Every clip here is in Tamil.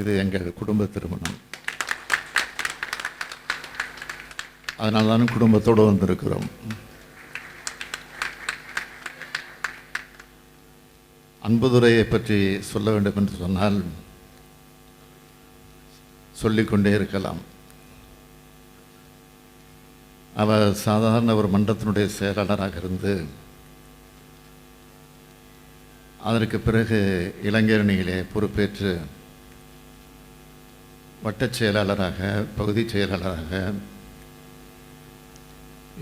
இது எங்கள் குடும்ப திருமணம். அதனால தான் குடும்பத்தோடு வந்திருக்கிறோம். அன்புதுரையை பற்றி சொல்ல வேண்டும் என்று சொன்னால் சொல்லிக்கொண்டே இருக்கலாம். அவர் சாதாரண ஒரு மன்றத்தினுடைய செயலாளராக இருந்து அதற்கு பிறகு இளைஞரணியிலே பொறுப்பேற்று வட்டச் செயலாளராக பகுதிச் செயலாளராக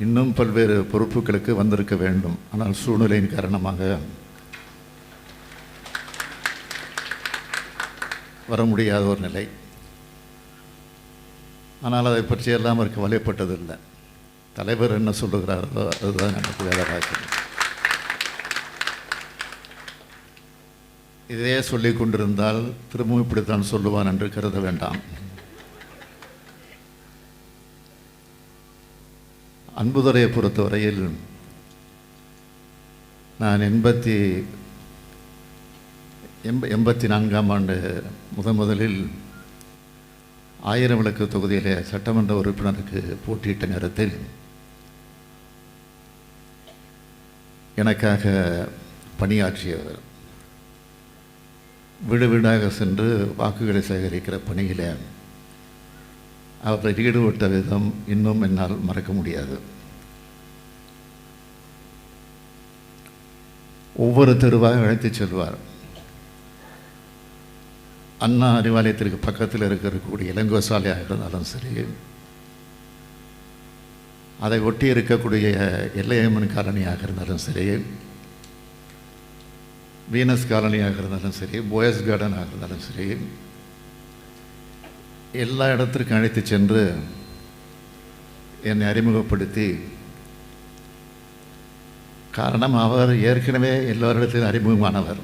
இன்னும் பல்வேறு பொறுப்புகளுக்கு வந்திருக்க வேண்டும். ஆனால் சூழ்நிலையின் காரணமாக வர முடியாத ஒரு நிலை. ஆனால் அதை பற்றியெல்லாம் அவர் கவலைப்பட்டதில்லை தலைவர் என்ன சொல்லுகிறாரோ அதுதான் எனக்கு வேலைவாய்ப்பு இதையே சொல்லி கொண்டிருந்தால் திரும்பவும் இப்படித்தான் சொல்லுவான் என்று கருத வேண்டாம். அன்புதுரையை பொறுத்தவரையில் நான் எண்பத்தி எண்ப எண்பத்தி நான்காம் ஆண்டு முத முதலில் ஆயிரம் விளக்கு தொகுதியில் சட்டமன்ற உறுப்பினருக்கு போட்டியிட்ட நேரத்தில் எனக்காக பணியாற்றியவர் வீடு வீடாக சென்று வாக்குகளை சேகரிக்கிற பணியில் அவரை ஈடுபட்ட விதம் இன்னும் என்னால் மறக்க முடியாது. ஒவ்வொரு தெருவாக அழைத்துச் செல்வார். அண்ணா அறிவாலயத்திற்கு பக்கத்தில் இருக்கக்கூடிய இளங்கோசாலையாக இருந்தாலும் சரி அதை ஒட்டி இருக்கக்கூடிய எல்லையம்மன் காலனியாக இருந்தாலும் சரி வீனஸ் காலனியாக இருந்தாலும் சரி போயஸ் கார்டனாக இருந்தாலும் சரி எல்லா இடத்திற்கும் அழைத்து சென்று என்னை அறிமுகப்படுத்தி காரணம் அவர் ஏற்கனவே எல்லோரிடத்திலும் அறிமுகமானவர்.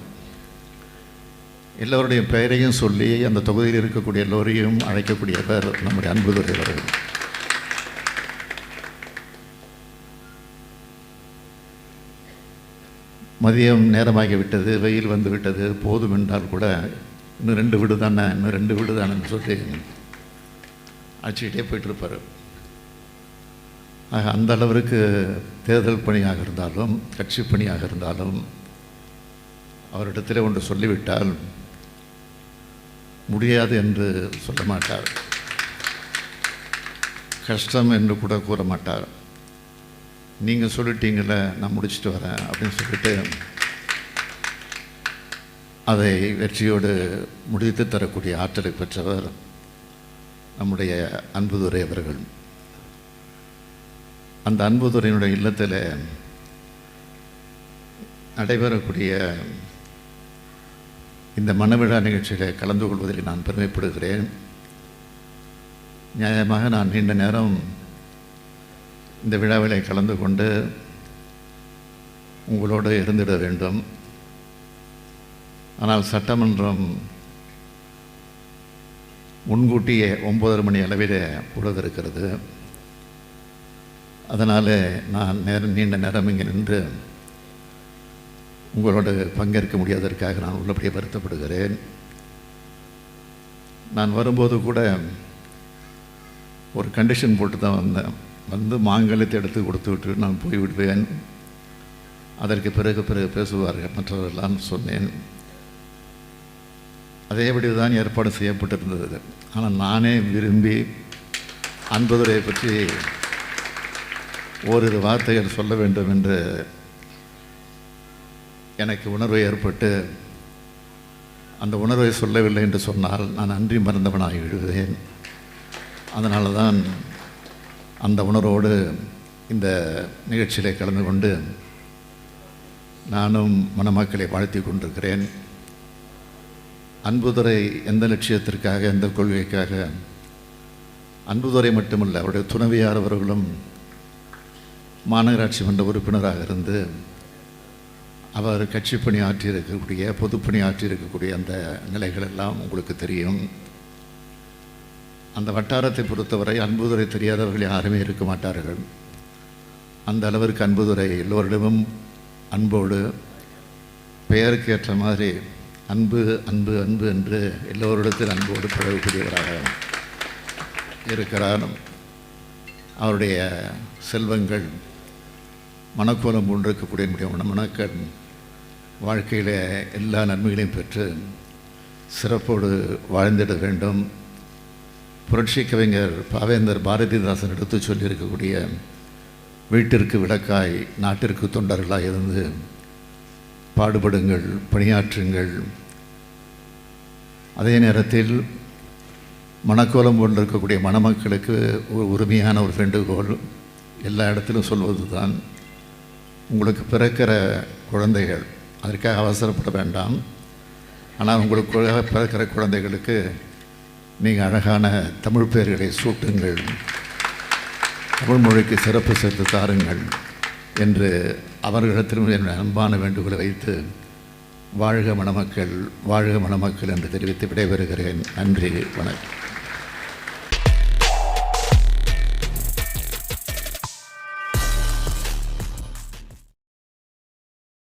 எல்லோருடைய பெயரையும் சொல்லி அந்த தொகுதியில் இருக்கக்கூடிய எல்லோரையும் அழைக்கக்கூடியவர் நம்முடைய அன்புதுரை அவர்கள் மதியம் நேரமாகிவிட்டது வெயில் வந்து விட்டது போதும் என்றால் கூட இன்னும் ரெண்டு வீடு தானே இன்னும் ரெண்டு வீடு தானேன்னு சொல்லி அடிச்சுக்கிட்டே போயிட்டுருப்பார். ஆக அந்த அளவிற்கு தேர்தல் பணியாக இருந்தாலும் கட்சி பணியாக இருந்தாலும் அவரிடத்தில் ஒன்று சொல்லிவிட்டால் முடியாது என்று சொல்ல மாட்டார். கஷ்டம் என்று கூட கூற மாட்டார். நீங்கள் சொல்லிட்டீங்கள நான் முடிச்சுட்டு வரேன் அப்படின்னு சொல்லிட்டு அதை வெற்றியோடு முடித்து தரக்கூடிய ஆற்றலை பெற்றவர் நம்முடைய அன்புதுரை அவர்கள். அந்த அன்புதுரையினுடைய இல்லத்தில் நடைபெறக்கூடிய இந்த மனவிழா நிகழ்ச்சியில் கலந்து கொள்வதில் நான் பெருமைப்படுகிறேன். நியாயமாக நான் நீண்ட நேரம் இந்த விழாவிலே கலந்து கொண்டு உங்களோடு இருந்திட வேண்டும். ஆனால் சட்டமன்றம் முன்கூட்டியே ஒன்பதரை மணி அளவிலே உழுதிருக்கிறது அதனால் நான் நேரம் நீண்ட நேரம் இங்கே நின்று உங்களோடு பங்கேற்க முடியாததற்காக நான் உள்ளபடியே வருத்தப்படுகிறேன். நான் வரும்போது கூட ஒரு கண்டிஷன் போட்டு தான் வந்தேன். வந்து மாங்கல்யத்தை எடுத்து கொடுத்து விட்டு நான் போய்விடுவேன் அதற்கு பிறகு பிறகு பேசுவார்கள் மற்றவர்கள்லாம் சொன்னேன். அதேபடி தான் ஏற்பாடு செய்யப்பட்டிருந்தது. ஆனால் நானே விரும்பி அன்பதுரையை பற்றி ஓரிரு வார்த்தைகள் சொல்ல வேண்டும் என்று எனக்கு உணர்வு ஏற்பட்டு அந்த உணர்வை சொல்லவில்லை என்று சொன்னால் நான் அன்றி மறந்தவனாகி விடுவேன். அதனால தான் அந்த உணர்வோடு இந்த நிகழ்ச்சியில் கலந்து கொண்டு நானும் மணமக்களை வாழ்த்தி கொண்டிருக்கிறேன். அன்புதுரை எந்த லட்சியத்திற்காக எந்த கொள்கைக்காக? அன்புதுரை மட்டுமல்ல அவருடைய துணைவியார் அவர்களும் மாநகராட்சி மன்ற உறுப்பினராக இருந்து அவர் கட்சி பணி ஆற்றியிருக்கக்கூடிய பொதுப்பணி ஆற்றியிருக்கக்கூடிய அந்த நிலைகள் எல்லாம் உங்களுக்கு தெரியும். அந்த வட்டாரத்தை பொறுத்தவரை அன்புதுரை தெரியாதவர்கள் யாருமே இருக்க மாட்டார்கள். அந்த அளவிற்கு அன்புதுரை எல்லோரிடமும் அன்போடு பெயருக்கு ஏற்ற மாதிரி அன்பு அன்பு அன்பு என்று எல்லோரிடத்தில் அன்போடு பழகக்கூடியவராக இருக்கிறார். அவருடைய செல்வங்கள் மனக்கோலம் கொண்டிருக்கக்கூடிய நம்முடைய மணக்கண் வாழ்க்கையில் எல்லா நன்மைகளையும் பெற்று சிறப்போடு வாழ்ந்திட வேண்டும். புரட்சி கவிஞர் பாவேந்தர் பாரதிதாசன் எடுத்து சொல்லியிருக்கக்கூடிய வீட்டிற்கு விளக்காய் நாட்டிற்கு தொண்டர்களாக இருந்து பாடுபடுங்கள் பணியாற்றுங்கள். அதே நேரத்தில் மணக்கோலம் கொண்டிருக்கக்கூடிய மணமக்களுக்கு ஒரு உரிமையான ஒரு வேண்டுகோள் எல்லா இடத்திலும் சொல்வது தான் உங்களுக்கு பிறக்கிற குழந்தைகள் அதற்காக அவசரப்பட வேண்டாம். ஆனால் உங்களுக்கு பிறக்கிற குழந்தைகளுக்கு நீங்கள் அழகான தமிழ் பெயர்களை சூட்டுங்கள். தமிழ் மொழிக்கு சிறப்பு சேர்த்து தாருங்கள் என்று அவர்களிடத்திலும் என்னுடைய அன்பான வேண்டுகோளை வைத்து வாழ்க மணமக்கள் வாழ்க மணமக்கள் என்று தெரிவித்து விடைபெறுகிறேன். நன்றி வணக்கம்.